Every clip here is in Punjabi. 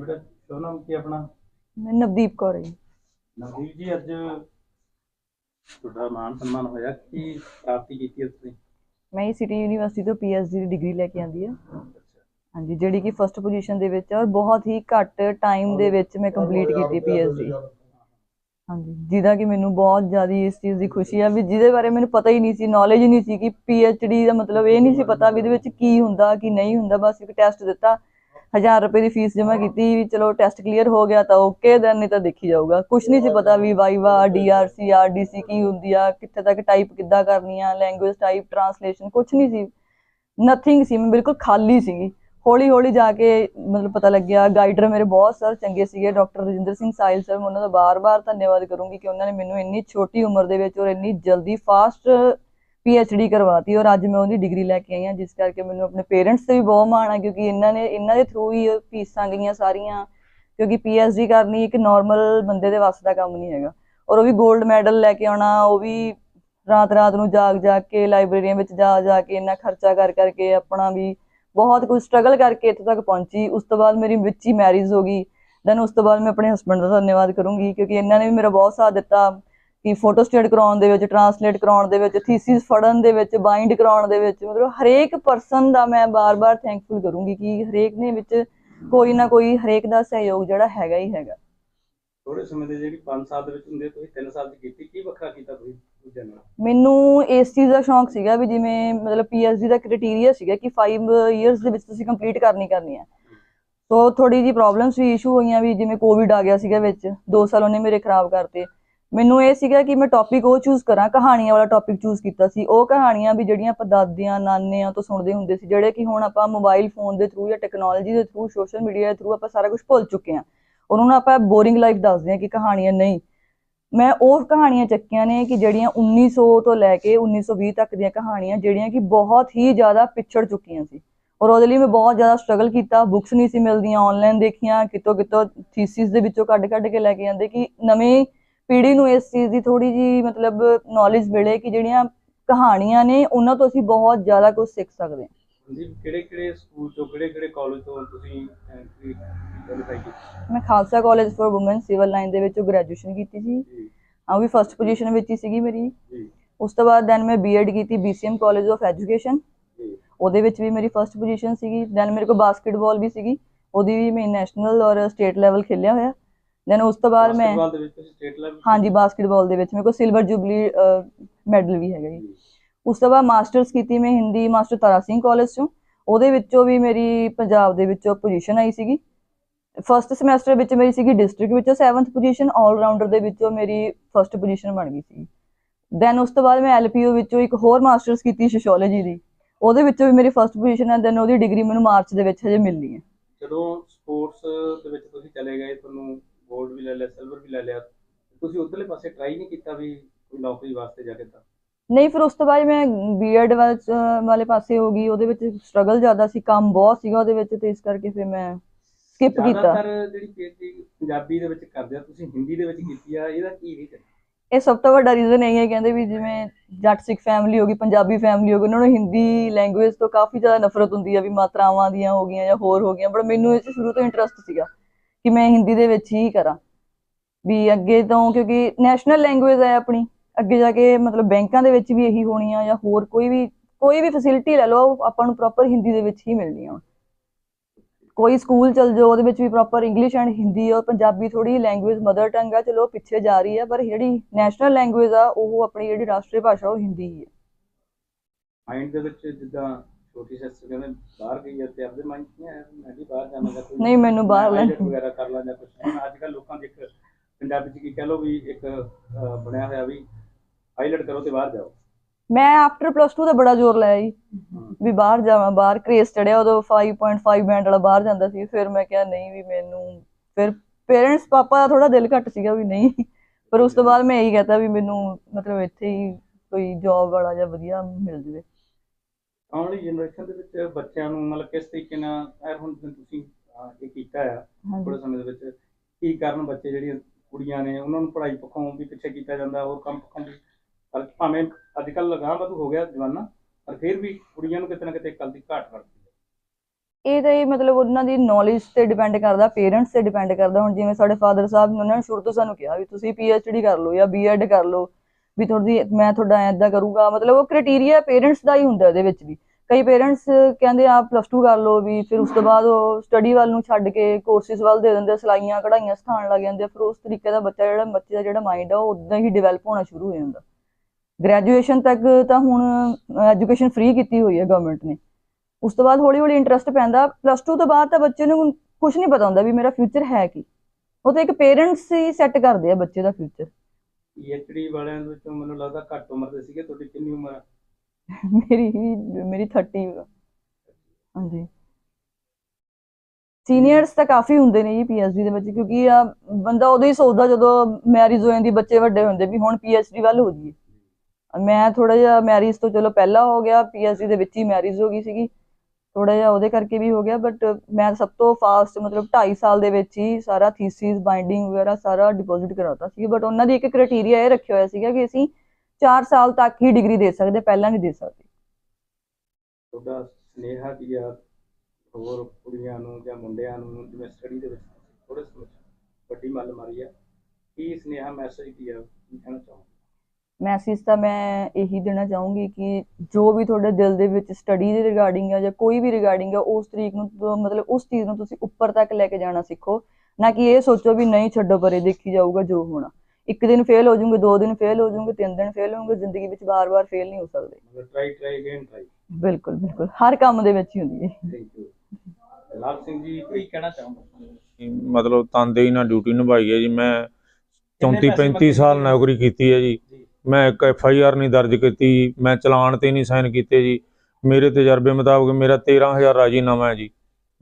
ਬੇਟਾ ਸ਼ੁਭ ਨਾਮ ਕੀ ਆਪਣਾ? ਮੈਂ ਨਵਦੀਪ ਕੌਰ ਜੀ। ਨਵਦੀਪ ਜੀ ਅੱਜ ਤੁਹਾਡਾ ਮਾਨ ਸਨਮਾਨ ਹੋਇਆ। ਕੀ ਪ੍ਰਾਪਤੀ ਕੀਤੀ ਹੈ ਤੁਸੀਂ? ਮੈਂ ਸਿਟੀ ਯੂਨੀਵਰਸਿਟੀ ਤੋਂ ਪੀਐਚਡੀ ਦੀ ਡਿਗਰੀ ਲੈ ਕੇ ਆਂਦੀ ਆ ਹਾਂਜੀ ਜਿਹੜੀ ਕਿ ਫਰਸਟ ਪੋਜੀਸ਼ਨ ਦੇ ਵਿੱਚ ਔਰ ਬਹੁਤ ਹੀ ਘੱਟ ਟਾਈਮ ਦੇ ਵਿੱਚ ਮੈਂ ਕੰਪਲੀਟ ਕੀਤੀ ਪੀਐਚਡੀ ਹਾਂਜੀ ਜਿਹਦਾ ਕਿ ਮੈਨੂੰ ਬਹੁਤ ਜ਼ਿਆਦਾ ਇਸ ਚੀਜ਼ ਦੀ ਖੁਸ਼ੀ ਆ ਵੀ ਜਿਹਦੇ ਬਾਰੇ ਮੈਨੂੰ ਪਤਾ ਹੀ ਨਹੀਂ ਸੀ ਨੌਲੇਜ ਹੀ ਨਹੀਂ ਸੀ ਕਿ ਪੀਐਚਡੀ ਦਾ ਮਤਲਬ ਇਹ ਨਹੀਂ ਸੀ ਪਤਾ ਵੀ ਇਹਦੇ ਵਿੱਚ ਕੀ ਹੁੰਦਾ ਕੀ ਨਹੀਂ ਹੁੰਦਾ। ਬਸ ਇੱਕ ਟੈਸਟ ਦਿੱਤਾ। 1000 ਰੁਪਏ ਦੀ ਫੀਸ ਜਮ੍ਹਾਂ ਕੀਤੀ ਵੀ ਚਲੋ ਟੈਸਟ ਕਲੀਅਰ ਹੋ ਗਿਆ ਤਾਂ ਓਕੇ ਦੈਨ ਨਹੀਂ ਤਾਂ ਦੇਖੀ ਜਾਊਗਾ। ਕੁਝ ਨਹੀਂ ਸੀ ਪਤਾ ਵੀ ਵਾਈਵਾ ਡੀਆਰਸੀ ਆਰਡੀਸੀ ਕੀ ਹੁੰਦੀ ਆ ਕਿੱਥੇ ਤੱਕ ਟਾਈਪ ਕਿੱਦਾਂ ਕਰਨੀ ਆ ਲੈਂਗੁਏਜ ਟਾਈਪ ਟ੍ਰਾਂਸਲੇਸ਼ਨ ਕੁਝ ਨਹੀਂ ਸੀ। ਨਥਿੰਗ ਸੀ ਮੈਂ ਬਿਲਕੁਲ ਖਾਲੀ ਸੀਗੀ। ਹੌਲੀ ਹੌਲੀ ਜਾ ਕੇ ਮਤਲਬ ਪਤਾ ਲੱਗਿਆ ਗਾਈਡਰ ਮੇਰੇ ਬਹੁਤ ਸਰ ਚੰਗੇ ਸੀਗੇ ਡਾਕਟਰ ਰਜਿੰਦਰ ਸਿੰਘ ਸਾਇਲ ਸਰ ਮੈਂ ਉਹਨਾਂ ਦਾ ਬਾਰ-ਬਾਰ ਧੰਨਵਾਦ ਕਰੂੰਗੀ ਕਿ ਉਹਨਾਂ ਨੇ ਮੈਨੂੰ ਇੰਨੀ ਛੋਟੀ ਉਮਰ ਦੇ ਵਿੱਚ ਔਰ ਇੰਨੀ ਜਲਦੀ ਫਾਸਟ ਡੀ ਕਰਵਾਤੀ ਔਰ ਅੱਜ ਮੈਂ ਉਹਦੀ ਡਿਗਰੀ ਲੈ ਕੇ ਆਈ ਹਾਂ, ਜਿਸ ਕਰਕੇ ਮੈਨੂੰ ਆਪਣੇ ਪੇਰੈਂਟਸ ਤੇ ਵੀ ਬਹੁਤ ਮਾਣ ਆ, ਕਿਉਂਕਿ ਇਹਨਾਂ ਨੇ, ਇਹਨਾਂ ਦੇ ਥਰੂ ਹੀ ਫੀਸਾਂ ਗਈਆਂ ਸਾਰੀਆਂ, ਕਿਉਂਕਿ ਡੀ ਕਰਨੀ ਇੱਕ ਨਾਰਮਲ ਬੰਦੇ ਦੇ ਵੱਸ ਦਾ ਕੰਮ ਨਹੀਂ ਹੈਗਾ। ਔਰ ਉਹ ਵੀ 골ਡ ਮੈਡਲ ਲੈ ਕੇ ਆਉਣਾ, ਉਹ ਵੀ ਰਾਤ ਰਾਤ ਨੂੰ ਜਾਗ ਜਾਗ ਕੇ ਲਾਇਬ੍ਰੇਰੀਆਂ ਵਿੱਚ ਜਾ ਜਾ ਕੇ ਇੰਨਾ ਖਰਚਾ ਕਰ ਕਰਕੇ ਆਪਣਾ ਵੀ ਬਹੁਤ ਕੁਝ ਸਟਰਗਲ ਕਰਕੇ ਇੱਥੇ ਤੱਕ ਪਹੁੰਚੀ। ਉਸ ਤੋਂ ਬਾਅਦ ਮੇਰੀ ਵਿੱਚ ਹੀ ਮੈਰਿਜ ਹੋ ਗਈ। ਦੈਨ ਉਸ ਤੋਂ ਬਾਅਦ ਮੈਂ ਆਪਣੇ ਹਸਬੰਡ ਦਾ ਧੰਨਵਾਦ ਕਰੂੰਗੀ, ਕਿਉਂਕਿ ਇਹਨਾਂ ਨੇ ਵੀ ਮੇਰਾ ਬਹੁਤ ਸਾਥ ਦਿੱਤਾ। ਕਿ ਫੋਟੋ ਸਟੇਟ ਕਰਾਉਣ ਦੇ ਵਿੱਚ ਟਰਾਂਸਲੇਟ ਕਰਾਉਣ ਦੇ ਵਿੱਚ ਥੀਸਿਸ ਫੜਨ ਦੇ ਵਿੱਚ ਬਾਈਂਡ ਕਰਾਉਣ ਦੇ ਵਿੱਚ ਮਤਲਬ ਹਰੇਕ ਪਰਸਨ ਦਾ ਮੈਂ ਬਾਰ-ਬਾਰ ਥੈਂਕਫੁਲ ਕਰੂੰਗੀ ਕਿ ਹਰੇਕ ਨੇ ਵਿੱਚ ਕੋਈ ਨਾ ਕੋਈ ਹਰੇਕ ਦਾ ਸਹਿਯੋਗ ਜਿਹੜਾ ਹੈਗਾ ਹੀ ਹੈਗਾ। ਥੋੜੇ ਸਮੇਂ ਦੇ ਜਿਹੜੀ 5 ਸਾਲ ਦੇ ਵਿੱਚ ਹੁੰਦੇ ਤੁਸੀਂ 3 ਸਾਲ ਦੀ ਕੀਤੀ ਕੀ ਵੱਖਰਾ ਕੀਤਾ ਤੁਸੀਂ ਦੂਜਿਆਂ ਨਾਲ? ਮੈਨੂੰ ਇਸ ਚੀਜ਼ ਦਾ ਸ਼ੌਂਕ ਸੀਗਾ ਵੀ ਜਿਵੇਂ ਮਤਲਬ ਪੀਐਚਡੀ ਦਾ ਕ੍ਰਾਈਟੇਰੀਆ ਸੀਗਾ ਕਿ 5 ਇਅਰਸ ਦੇ ਵਿੱਚ ਤੁਸੀਂ ਕੰਪਲੀਟ ਕਰਨੀ ਕਰਨੀ ਹੈ। ਸੋ ਥੋੜੀ ਜੀ ਪ੍ਰੋਬਲਮਸ ਵੀ ਇਸ਼ੂ ਹੋਈਆਂ ਵੀ ਜਿਵੇਂ ਕੋਵਿਡ ਆ ਗਿਆ ਸੀਗਾ ਵਿੱਚ 2 ਸਾਲ ਉਹਨੇ ਮੇਰੇ ਖਰਾਬ ਕਰਤੇ। ਮੈਨੂੰ ਇਹ ਸੀਗਾ ਕਿ ਮੈਂ ਟੌਪਿਕ ਉਹ ਚੂਜ਼ ਕਰਾਂ, ਕਹਾਣੀਆਂ ਵਾਲਾ ਟੌਪਿਕ ਚੂਜ਼ ਕੀਤਾ ਸੀ। ਉਹ ਕਹਾਣੀਆਂ ਵੀ ਜਿਹੜੀਆਂ ਆਪਾਂ ਦਾਦੀਆਂ, ਨਾਨਿਆਂ ਤੋਂ ਸੁਣਦੇ ਹੁੰਦੇ ਸੀ, ਜਿਹੜੇ ਕਿ ਹੁਣ ਆਪਾਂ ਮੋਬਾਈਲ ਫੋਨ ਦੇ ਥਰੂ ਜਾਂ ਟੈਕਨੋਲੋਜੀ ਦੇ ਥਰੂ ਸੋਸ਼ਲ ਮੀਡੀਆ ਦੇ ਥਰੂ ਆਪਾਂ ਸਾਰਾ ਕੁਝ ਭੁੱਲ ਚੁੱਕੇ ਹਾਂ। ਉਹਨਾਂ ਨੂੰ ਆਪਾਂ ਬੋਰਿੰਗ ਲਾਈਫ ਦੱਸਦੇ ਹਾਂ ਕਿ ਕਹਾਣੀਆਂ ਨਹੀਂ। ਮੈਂ ਉਹ ਕਹਾਣੀਆਂ ਚੱਕੀਆਂ ਨੇ ਕਿ ਜਿਹੜੀਆਂ 1900 ਤੋਂ ਲੈ ਕੇ 1920 ਤੱਕ ਦੀਆਂ ਕਹਾਣੀਆਂ, ਜਿਹੜੀਆਂ ਕਿ ਬਹੁਤ ਹੀ ਜ਼ਿਆਦਾ ਪਿਛੜ ਚੁੱਕੀਆਂ ਸੀ। ਔਰ ਉਹਦੇ ਲਈ ਮੈਂ ਬਹੁਤ ਜ਼ਿਆਦਾ ਸਟਰਗਲ ਕੀਤਾ ਬੁੱਕਸ ਨਹੀਂ ਸੀ ਮਿਲਦੀਆਂ ਆਨਲਾਈਨ ਦੇਖੀਆਂ ਕਿਤੋਂ ਕਿਤੋਂ ਥੀਸਿਸ ਦੇ ਵਿੱਚੋਂ ਕੱਢ ਕੱਢ ਕੇ ਲੈ ਕੇ ਜਾਂਦੇ ਕਿ ਨਵੇਂ ਪੀੜ੍ਹੀ ਨੂੰ ਇਸ ਚੀਜ਼ ਦੀ ਥੋੜੀ ਜੀ ਮਤਲਬ ਨੌਲੇਜ ਮਿਲੇ ਕਿ ਜਿਹੜੀਆਂ ਕਹਾਣੀਆਂ ਨੇ ਉਹਨਾਂ ਤੋਂ ਅਸੀਂ ਬਹੁਤ ਜ਼ਿਆਦਾ ਕੁਝ ਸਿੱਖ ਸਕਦੇ ਹਾਂ। ਜੀ ਕਿਹੜੇ ਕਿਹੜੇ ਸਕੂਲ ਤੋਂ ਕਿਹੜੇ ਕਿਹੜੇ ਕਾਲਜ ਤੋਂ ਤੁਸੀਂ ਕੁਆਲੀਫਾਈ ਕੀਤੀ? ਮੈਂ Khalsa college for women civil line ਦੇ ਵਿੱਚੋਂ ਗ੍ਰੈਜੂਏਸ਼ਨ ਕੀਤੀ ਸੀ। ਆ ਵੀ ਫਸਟ ਪੋਜੀਸ਼ਨ ਵਿੱਚ ਹੀ ਸੀਗੀ ਮੇਰੀ। ਜੀ। ਉਸ ਤੋਂ ਬਾਅਦ ਦੈਨ ਮੈਂ ਬੀਐਡ ਕੀਤੀ ਬੀਸੀਐਮ ਕਾਲਜ ਆਫ ਐਜੂਕੇਸ਼ਨ ਉਹਦੇ ਵਿੱਚ ਵੀ ਮੇਰੀ ਫਰਸਟ ਪੋਜੀਸ਼ਨ ਸੀਗੀ। ਦੈਨ ਮੇਰੇ ਕੋਲ ਬਾਸਕਟਬਾਲ ਵੀ ਸੀਗੀ। ਉਹਦੀ ਵੀ ਮੈਂ ਨੈਸ਼ਨਲ ਔਰ ਸਟੇਟ ਲੈਵਲ ਖੇਲਿਆ ਹੋਇਆ। ਦੈਨ ਉਸ ਤੋਂ ਬਾਅਦ ਮੈਂ ਬਾਸਕਟਬਾਲ ਦੇ ਵਿੱਚ ਤੁਸੀਂ ਸਟੇਟ ਲੈਵਲ ਹਾਂਜੀ ਬਾਸਕਟਬਾਲ ਦੇ ਵਿੱਚ ਮੇਰੇ ਕੋਲ ਸਿਲਵਰ ਜੁਬਲੀ ਮੈਡਲ ਵੀ ਹੈਗਾ ਜੀ। ਉਸ ਤੋਂ ਬਾਅਦ ਮਾਸਟਰਸ ਕੀਤੀ ਮੈਂ ਹਿੰਦੀ ਮਾਸਟਰ ਤਾਰਾ ਸਿੰਘ ਕਾਲਜ ਚੋਂ। ਉਹਦੇ ਵਿੱਚੋਂ ਵੀ ਮੇਰੀ ਪੰਜਾਬ ਦੇ ਵਿੱਚੋਂ ਪੋਜੀਸ਼ਨ ਆਈ ਸੀਗੀ। ਫਰਸਟ ਸਮੈਸਟਰ ਵਿੱਚ ਮੇਰੀ ਸੀਗੀ ਡਿਸਟ੍ਰਿਕਟ ਵਿੱਚੋਂ 7th ਪੋਜੀਸ਼ਨ 올 ਰਾਊਂਡਰ ਦੇ ਵਿੱਚੋਂ ਮੇਰੀ ਫਰਸਟ ਪੋਜੀਸ਼ਨ ਬਣ ਗਈ ਸੀ ਦੈਨ ਉਸ ਤੋਂ ਬਾਅਦ ਮੈਂ ਐਲਪੀਯੂ ਵਿੱਚੋਂ ਇੱਕ ਹੋਰ ਮਾਸਟਰਸ ਕੀਤੀ ਸੋਸ਼ੀਓਲੋਜੀ ਦੀ। ਉਹਦੇ ਵਿੱਚੋਂ ਵੀ ਮੇਰੀ ਫਰਸਟ ਪੋਜੀਸ਼ਨ ਹੈ ਦੈਨ ਉਹਦੀ ਡਿਗਰੀ ਮੈਨੂੰ ਮਾਰਚ ਦੇ ਵਿੱਚ ਹਜੇ ਮਿਲਣੀ ਹੈ। ਜਦੋਂ ਸਪੋਰਟਸ ਦੇ ਵਿੱਚ ਤੁਸੀਂ ਚਲੇ ਗਏ ਤੁਹਾਨੂੰ ਲਿਆ ਸਿਲਵਰ ਵੀ ਲੈ ਲਿਆ। ਤੁਸੀਂ ਉਧਰਲੇ ਪਾਸੇ ਟਰਾਈ ਨਹੀਂ ਕੀਤਾ ਵੀ ਕੋਈ ਨੌਕਰੀ ਵਾਸਤੇ ਜਾ ਕੇ ਤਾਂ? ਨਹੀਂ ਫਿਰ ਉਸ ਤੋਂ ਬਾਅਦ ਮੈਂ ਬੀਐਡ ਵਾਲੇ ਪਾਸੇ ਹੋ ਗਈ। ਉਹਦੇ ਵਿੱਚ ਸਟਰਗਲ ਜ਼ਿਆਦਾ ਸੀ ਕੰਮ ਬਹੁਤ ਸੀਗਾ ਉਹਦੇ ਵਿੱਚ ਤੇ ਇਸ ਕਰਕੇ ਫਿਰ ਮੈਂ ਸਕਿਪ ਕੀਤਾ। ਜ਼ਿਆਦਾਤਰ ਜਿਹੜੀ ਪੀਐਚਡੀ ਪੰਜਾਬੀ ਦੇ ਵਿੱਚ ਕਰਦੇ ਆ ਤੁਸੀਂ ਹਿੰਦੀ ਦੇ ਵਿੱਚ ਕੀਤੀ ਆ ਇਹਦਾ ਕੀ ਰੀਜ਼ਨ ਇਹ ਸਭ ਤੋਂ ਵੱਡਾ ਰੀਜ਼ਨ ਇਹ ਹੈ ਕਹਿੰਦੇ ਵੀ ਜਿਵੇਂ ਜੱਟ ਸਿੱਖ ਫੈਮਿਲੀ ਹੋ ਗਈ ਪੰਜਾਬੀ ਫੈਮਿਲੀ ਹੋ ਗਈ ਉਹਨਾਂ ਨੂੰ ਹਿੰਦੀ ਲੈਂਗੁਏਜ ਤੋਂ ਕਾਫੀ ਜ਼ਿਆਦਾ ਨਫ਼ਰਤ ਹੁੰਦੀ ਹੈ ਵੀ ਮਾਤਰਾਵਾਂ ਦੀਆਂ ਹੋ ਗਈਆਂ ਜਾਂ ਹੋਰ ਹੋ ਗਈਆਂ ਪਰ ਮੈਨੂੰ ਇਹ 'ਚ ਸ਼ੁਰੂ ਤੋਂ ਇੰਟਰਸਟ ਸੀਗਾ ਕਿ ਮੈਂ ਹਿੰਦੀ ਦੇ ਵਿੱਚ ਹੀ ਕਰਾਂ। ਵੀ ਅੱਗੇ ਤੋਂ ਕਿਉਂਕਿ ਨੈਸ਼ਨਲ ਲੈਂਗੁਏਜ ਹੈ ਆਪਣੀ ਅੱਗੇ ਜਾ ਕੇ ਮਤਲਬ ਬੈਂਕਾਂ ਦੇ ਵਿੱਚ ਵੀ ਇਹੀ ਹੋਣੀ ਆ ਜਾਂ ਹੋਰ ਕੋਈ ਵੀ ਕੋਈ ਵੀ ਫੈਸਿਲਿਟੀ ਲੈ ਲਓ ਆਪਾਂ ਨੂੰ ਪ੍ਰੋਪਰ ਹਿੰਦੀ ਦੇ ਵਿੱਚ ਹੀ ਮਿਲਣੀ ਆ ਕੋਈ ਸਕੂਲ ਚਲ ਜਾਓ ਉਹਦੇ ਵਿੱਚ ਵੀ ਪ੍ਰੋਪਰ ਇੰਗਲਿਸ਼ ਐਂਡ ਹਿੰਦੀ ਔਰ ਪੰਜਾਬੀ ਥੋੜੀ ਲੈਂਗੁਏਜ ਮਦਰ ਟੰਗ ਆ ਚਲੋ ਪਿੱਛੇ ਜਾ ਰਹੀ ਆ ਪਰ ਜਿਹੜੀ ਨੈਸ਼ਨਲ ਲੈਂਗੁਏਜ ਆ ਉਹ ਆਪਣੀ ਜਿਹੜੀ ਰਾਸ਼ਟਰੀ ਭਾਸ਼ਾ ਉਹ ਹਿੰਦੀ ਹੀ ਹੈ ਮਾਈਂਡ ਦੇ ਵਿੱਚ ਜਿੱਦਾਂ ਛੋਟੀ ਸਿਸਟਰ ਕਹਿੰਦੇ ਬਾਹਰ ਗਈ ਹੈ ਤੇ ਆਪਦੇ ਮਾਈਂਡ ਨਹੀਂ ਆਇਆ ਮੈਂ ਵੀ ਬਾਹਰ ਜਾਣਾ ਕੋਈ ਨਹੀਂ, ਮੈਨੂੰ ਬਾਹਰ ਲੈਣ- ਵਗੈਰਾ ਕਰ ਲਾਂ ਜਾਂ ਕੁਝ ਅੱਜ ਕੱਲ ਲੋਕਾਂ ਦੇ ਇੱਕ ਪੰਜਾਬੀ ਚ ਕੀ ਕਹਿ ਲਓ ਵੀ ਇੱਕ ਬਣਿਆ ਹੋਇਆ ਵੀ ਆਈਲਟ ਕਰੋ ਤੇ ਬਾਹਰ ਜਾਓ। ਮੈਂ ਆਫਟਰ ਪਲੱਸ 2 ਦਾ ਬੜਾ ਜ਼ੋਰ ਲਾਇਆ ਜੀ। ਵੀ ਬਾਹਰ ਜਾਵਾਂ ਬਾਹਰ ਕ੍ਰੇਜ਼ ਚੜਿਆ ਉਦੋਂ 5.5 ਬੈਂਡ ਵਾਲਾ ਬਾਹਰ ਜਾਂਦਾ ਸੀ। ਫਿਰ ਮੈਂ ਕਿਹਾ ਨਹੀਂ ਵੀ ਮੈਨੂੰ ਫਿਰ ਪੇਰੈਂਟਸ ਪਾਪਾ ਦਾ ਥੋੜਾ ਦਿਲ ਘੱਟ ਸੀਗਾ ਵੀ ਨਹੀਂ। ਪਰ ਉਸ ਤੋਂ ਬਾਅਦ ਮੈਂ ਇਹੀ ਕਹਤਾ ਵੀ ਮੈਨੂੰ ਮਤਲਬ ਇੱਥੇ ਹੀ ਕੋਈ ਜੌਬ ਵਾਲਾ ਜਾਂ ਵਧੀਆ ਮਿਲ ਜਵੇ। ਆਉਣ ਵਾਲੀ ਜਨਰੇਸ਼ਨ ਦੇ ਵਿੱਚ ਬੱਚਿਆਂ ਨੂੰ ਮਤਲਬ ਕਿਸ ਤਰੀਕੇ ਨਾਲ ਇਹ ਹੁਣ ਤੁਸੀਂ ਇਹ ਕੀਤਾ ਆ ਥੋੜੇ ਸਮੇਂ ਦੇ ਵਿੱਚ ਕੀ ਕਾਰਨ ਬੱਚੇ ਜਿਹੜੀਆਂ ਕੁੜੀਆਂ ਨੇ, ਉਹਨਾਂ ਨੂੰ ਪੜ੍ਹਾਈ ਪੱਖੋਂ ਵੀ ਪਿੱਛੇ ਕੀਤਾ ਜਾਂਦਾ, ਹੋਰ ਕੰਮ ਪੱਖੋਂ ਵੀ। ਪਰ ਭਾਵੇਂ ਅੱਜ ਕੱਲ ਲਗਾਮ ਵਧੂ ਹੋ ਗਿਆ ਜਵਾਨਾ, ਪਰ ਫਿਰ ਵੀ ਕੁੜੀਆਂ ਨੂੰ ਕਿਤੇ ਨਾ ਕਿਤੇ ਕੱਲ ਦੀ ਘਾਟ ਰੱਖਦੀ ਇਹ ਤਾਂ ਇਹ ਮਤਲਬ ਉਹਨਾਂ ਦੀ ਨੌਲੇਜ ਤੇ ਡਿਪੈਂਡ ਕਰਦਾ ਪੇਰੈਂਟਸ ਤੇ ਡਿਪੈਂਡ ਕਰਦਾ। ਹੁਣ ਜਿਵੇਂ ਸਾਡੇ ਫਾਦਰ ਸਾਹਿਬ ਨੇ ਉਹਨਾਂ ਨੇ ਸ਼ੁਰੂ ਤੋਂ ਸਾਨੂੰ ਕਿਹਾ ਵੀ ਤੁਸੀਂ ਡੀ ਕਰ ਲਓ ਜਾਂ ਬੀਐਡ ਕਰ ਲਓ, ਵੀ ਤੁਹਾਡੀ, ਮੈਂ ਤੁਹਾਡਾ ਐਦਾਂ ਕਰੂੰਗਾ। ਮਤਲਬ ਉਹ ਕ੍ਰਾਈਟੇਰੀਆ ਪੇਰੈਂਟਸ ਦਾ ਹੀ ਹੁੰਦਾ ਇਹਦੇ ਵਿੱਚ ਵੀ। ਕਈ ਪੇਰੈਂਟਸ ਕਹਿੰਦੇ ਆ ਪਲੱਸ 2 ਕਰ ਲਓ ਵੀ ਫਿਰ ਉਸ ਤੋਂ ਬਾਅਦ ਉਹ ਸਟੱਡੀ ਵੱਲ ਨੂੰ ਛੱਡ ਕੇ ਕੋਰਸਿਸ ਵੱਲ ਦੇ ਦਿੰਦੇ ਆ, ਕਢਾਈਆਂ ਸਿਖਾਉਣ ਲੱਗ ਜਾਂਦੇ ਫਿਰ ਉਸ ਤਰੀਕੇ ਦਾ ਬੱਚਾ ਜਿਹੜਾ ਬੱਚੇ ਦਾ ਜਿਹੜਾ ਮਾਈਂਡ ਆ ਉਹ ਉਦਾਂ ਹੀ ਡਿਵੈਲਪ ਹੋਣਾ ਸ਼ੁਰੂ ਹੋ ਜਾਂਦਾ। ਗ੍ਰੈਜੂਏਸ਼ਨ ਤੱਕ ਤਾਂ ਹੁਣ ਐਜੂਕੇਸ਼ਨ ਫ੍ਰੀ ਕੀਤੀ ਹੋਈ ਹੈ ਗਵਰਨਮੈਂਟ ਨੇ। ਉਸ ਤੋਂ ਬਾਅਦ ਹੌਲੀ ਹੌਲੀ ਇੰਟਰਸਟ ਪੈਂਦਾ। ਪਲੱਸ 2 ਤੋਂ ਬਾਅਦ ਤਾਂ ਬੱਚੇ ਨੂੰ ਕੁਝ ਨਹੀਂ ਪਤਾ ਹੁੰਦਾ ਵੀ ਮੇਰਾ ਫਿਊਚਰ ਹੈ ਕੀ। ਉਹ ਤਾਂ ਇੱਕ ਪੇਰੈਂਟਸ ਹੀ ਸੈੱਟ ਕਰਦੇ ਆ ਬੱਚੇ ਦਾ ਫਿਊਚਰ ਪੀਐਚਡੀ ਵਾਲਿਆਂ ਦੇ ਵਿੱਚੋਂ ਮੈਨੂੰ ਲੱਗਦਾ ਘੱਟ ਉਮਰ ਦੇ ਸੀਗੇ ਤੁਹਾਡੀ ਕਿੰਨੀ ਉਮਰ ਆ? ਮੇਰੀ ਮੇਰੀ 30 ਹਾਂਜੀ। ਸੀਨੀਅਰਸ ਤਾਂ ਕਾਫੀ ਹੁੰਦੇ ਨੇ ਜੀ ਪੀਐਚਡੀ ਦੇ ਵਿੱਚ, ਕਿਉਂਕਿ ਆ ਬੰਦਾ ਉਦੋਂ ਹੀ ਸੋਚਦਾ ਜਦੋਂ ਮੈਰਿਜ ਹੋ ਜਾਂਦੀ, ਬੱਚੇ ਵੱਡੇ ਹੁੰਦੇ ਵੀ ਹੁਣ ਪੀਐਚਡੀ ਵੱਲ ਹੋ ਜਾਈਏ। ਮੈਂ ਥੋੜਾ ਜਿਹਾ ਮੈਰਿਜ ਤੋਂ ਚਲੋ ਪਹਿਲਾਂ ਹੋ ਗਿਆ ਪੀਐਚਡੀ ਦੇ ਵਿੱਚ ਹੀ ਮੈਰਿਜ ਹੋ ਗਈ ਸੀਗੀ। ਥੋੜਾ ਜਿਹਾ ਉਹਦੇ ਕਰਕੇ ਵੀ ਹੋ ਗਿਆ ਬਟ ਮੈਂ ਸਭ ਤੋਂ ਫਾਸਟ ਮਤਲਬ 2.5 ਸਾਲ ਦੇ ਵਿੱਚ ਹੀ ਸਾਰਾ ਥੀਸਿਸ ਬਾਈਂਡਿੰਗ ਵਗੈਰਾ ਸਾਰਾ ਡਿਪੋਜ਼ਿਟ ਕਰਾਤਾ ਸੀ। ਬਟ ਉਹਨਾਂ ਦੀ ਇੱਕ ਕ੍ਰਾਈਟੇਰੀਆ ਇਹ ਰੱਖਿਆ ਹੋਇਆ ਸੀਗਾ ਕਿ ਅਸੀਂ 4 ਸਾਲ ਤੱਕ ਹੀ ਡਿਗਰੀ ਦੇ ਸਕਦੇ ਪਹਿਲਾਂ ਨਹੀਂ ਦੇ ਸਕਦੇ। ਤੁਹਾਡਾ ਸੁਨੇਹਾ ਕੀ ਆ? ਹੋਰ ਕੁੜੀਆਂ ਨੂੰ ਜਾਂ ਮੁੰਡਿਆਂ ਨੂੰ ਜਿਵੇਂ ਸਟੱਡੀ ਦੇ ਵਿੱਚ ਥੋੜੇ ਸਮੇਂ 'ਚ ਵੱਡੀ ਮੱਲ ਮਾਰੀ ਆ ਕੀ ਸੁਨੇਹਾ ਮੈਸੇਜ ਕੀ ਆ? ਕੀ ਕਹਿਣਾ ਚਾਹੋਗੇ? ਮੈਸੇਜ ਤਾਂ ਮੈਂ ਇਹੀ ਦੇਣਾ ਚਾਹੂੰਗੀ ਕਿ ਜੋ ਵੀ ਤੁਹਾਡੇ ਦਿਲ ਦੇ ਵਿੱਚ ਸਟੱਡੀ ਦੇ ਰਿਗਾਰਡਿੰਗ ਆ ਜਾਂ ਕੋਈ ਵੀ ਰਿਗਾਰਡਿੰਗ ਆ ਉਸ ਤਰੀਕ ਨੂੰ ਮਤਲਬ ਉਸ ਚੀਜ਼ ਨੂੰ ਤੁਸੀਂ ਉੱਪਰ ਤੱਕ ਲੈ ਕੇ ਜਾਣਾ ਸਿੱਖੋ। ਨਾ ਕਿ ਇਹ ਸੋਚੋ ਵੀ ਨਹੀਂ ਛੱਡੋ ਪਰੇ ਦੇਖੀ ਜਾਊਗਾ ਜੋ ਹੋਣਾ। ਇੱਕ ਦਿਨ ਫੇਲ ਹੋ ਜਾਓਗੇ ਦੋ ਦਿਨ ਫੇਲ ਹੋ ਜਾਓਗੇ ਤਿੰਨ ਦਿਨ ਫੇਲ ਹੋਵੋਗੇ ਜ਼ਿੰਦਗੀ ਵਿੱਚ ਬਾਰ-ਬਾਰ ਫੇਲ ਨਹੀਂ ਹੋ ਸਕਦੇ। ਮਤਲਬ ਟਰਾਈ ਟਰਾਈ ਅਗੇਨ ਟਰਾਈ ਬਿਲਕੁਲ ਬਿਲਕੁਲ। ਹਰ ਕੰਮ ਦੇ ਵਿੱਚ ਹੀ ਹੁੰਦੀ ਹੈ। ਥੈਂਕ ਯੂ ਲਾਭ ਸਿੰਘ ਜੀ ਕੀ ਕਹਿਣਾ ਚਾਹੋਗੇ? ਮਤਲਬ ਤਨਦੇਹੀ ਨਾਲ ਡਿਊਟੀ ਨਿਭਾਈ ਹੈ ਜੀ। ਮੈਂ ਕਿੰਨੇ 34 ਪੈਸੇ 35 ਸਾਲ? ਨੌਕਰੀ ਕੀਤੀ ਹੈ ਜੀ। ਜੀ। ਮੈਂ ਇੱਕ ਐਫ ਆਈ ਆਰ ਨਹੀਂ ਦਰਜ ਕੀਤੀ। ਮੈਂ ਚਲਾਨ ਤੇ ਨਹੀਂ ਸਾਈਨ ਕੀਤੇ ਜੀ। ਮੇਰੇ ਤਜਰਬੇ ਮੁਤਾਬਕ ਮੇਰਾ 13000 ਰਾਜੀਨਾਮਾ ਹੈ ਜੀ।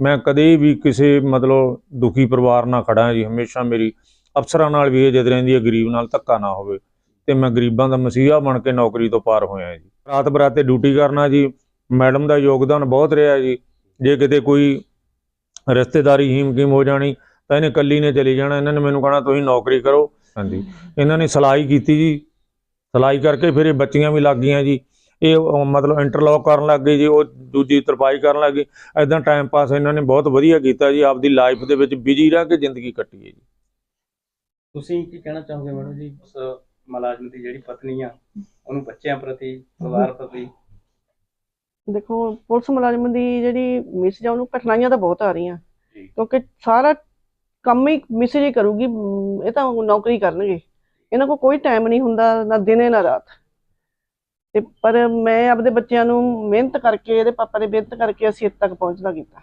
ਮੈਂ ਕਦੇ ਵੀ ਕਿਸੇ ਮਤਲਬ ਦੁਖੀ ਪਰਿਵਾਰ ਨਾਲ ਖੜਾ ਜੀ। ਹਮੇਸ਼ਾ ਮੇਰੀ ਅਫਸਰਾਂ ਨਾਲ ਵੀ ਇਹ ਜਦ ਰਹਿੰਦੀ ਹੈ, ਗਰੀਬ ਨਾਲ ਧੱਕਾ ਨਾ ਹੋਵੇ। ਤੇ ਮੈਂ ਗਰੀਬਾਂ ਦਾ ਮਸੀਹਾ ਬਣ ਕੇ ਨੌਕਰੀ ਤੋਂ ਪਾਰ ਹੋਇਆ ਜੀ। ਰਾਤ ਬਰਾਤੇ ਡਿਊਟੀ ਕਰਨਾ ਜੀ, ਮੈਡਮ ਦਾ ਯੋਗਦਾਨ ਬਹੁਤ ਰਿਹਾ ਜੀ। ਜੇ ਕਿਤੇ ਕੋਈ ਰਿਸ਼ਤੇਦਾਰੀ ਹੀਮ ਕੀਮ ਹੋ ਜਾਣੀ, ਤਾਂ ਇਹਨੇ ਕੱਲੀ ਨੇ ਚਲੀ ਜਾਣਾ। ਇਹਨਾਂ ਨੇ ਮੈਨੂੰ ਕਹਣਾ, ਤੁਸੀਂ ਨੌਕਰੀ ਕਰੋ। ਹਾਂਜੀ। ਇਹਨਾਂ ਨੇ ਸਲਾਈ ਕੀਤੀ ਜੀ। ਸਲਾਈ ਕਰਕੇ ਫਿਰ ਇਹ ਬੱਚੀਆਂ ਵੀ ਲੱਗ ਗਈਆਂ ਜੀ। ਇਹ ਮਤਲਬ ਇੰਟਰਲੌਕ ਕਰਨ ਲੱਗ ਗਏ ਜੀ, ਉਹ ਦੂਜੀ ਤਰਪਾਈ ਕਰਨ ਲੱਗ ਗਈ ਐਦਾਂ ਟਾਈਮ ਪਾਸ ਇਹਨਾਂ ਨੇ ਬਹੁਤ ਵਧੀਆ ਕੀਤਾ ਜੀ। ਆਪਦੀ ਲਾਈਫ ਦੇ ਵਿੱਚ ਬਿਜ਼ੀ ਰਹਿ ਕੇ ਜ਼ਿੰਦਗੀ ਕੱਟੀ ਹੈ ਜੀ। ਤੁਸੀਂ ਕੀ ਕਹਿਣਾ ਚਾਹੋਗੇ ਮੈਡਮ ਜੀ? ਉਸ ਮੁਲਾਜ਼ਮ ਦੀ ਜਿਹੜੀ ਪਤਨੀ ਆ ਉਹਨੂੰ ਬੱਚਿਆਂ ਪ੍ਰਤੀ ਪਰਿਵਾਰ ਪ੍ਰਤੀ? ਦੇਖੋ ਪੁਲਿਸ ਮੁਲਾਜ਼ਮ ਦੀ ਜਿਹੜੀ ਮਿਸ ਜਾਂ ਉਹਨੂੰ ਕਠਿਨਾਈਆਂ ਤਾਂ ਬਹੁਤ ਆ ਰਹੀਆਂ। ਜੀ। ਕਿਉਂਕਿ ਸਾਰਾ ਕੰਮ ਹੀ ਮਿਸ ਹੀ ਕਰੂਗੀ ਇਹ ਤਾਂ ਨੌਕਰੀ ਕਰਨਗੇ। ਇਹਨਾਂ ਕੋਲ ਕੋਈ ਟਾਈਮ ਨਹੀਂ ਹੁੰਦਾ ਨਾ ਦਿਨੇ ਨਾ ਰਾਤ। ਤੇ ਪਰ ਮੈਂ ਆਪਦੇ ਬੱਚਿਆਂ ਨੂੰ ਮਿਹਨਤ ਕਰਕੇ ਇਹਦੇ ਪਾਪਾ ਨੇ ਮਿਹਨਤ ਕਰਕੇ ਅਸੀਂ ਇੱਥੇ ਤੱਕ ਪਹੁੰਚਦਾ ਕੀਤਾ।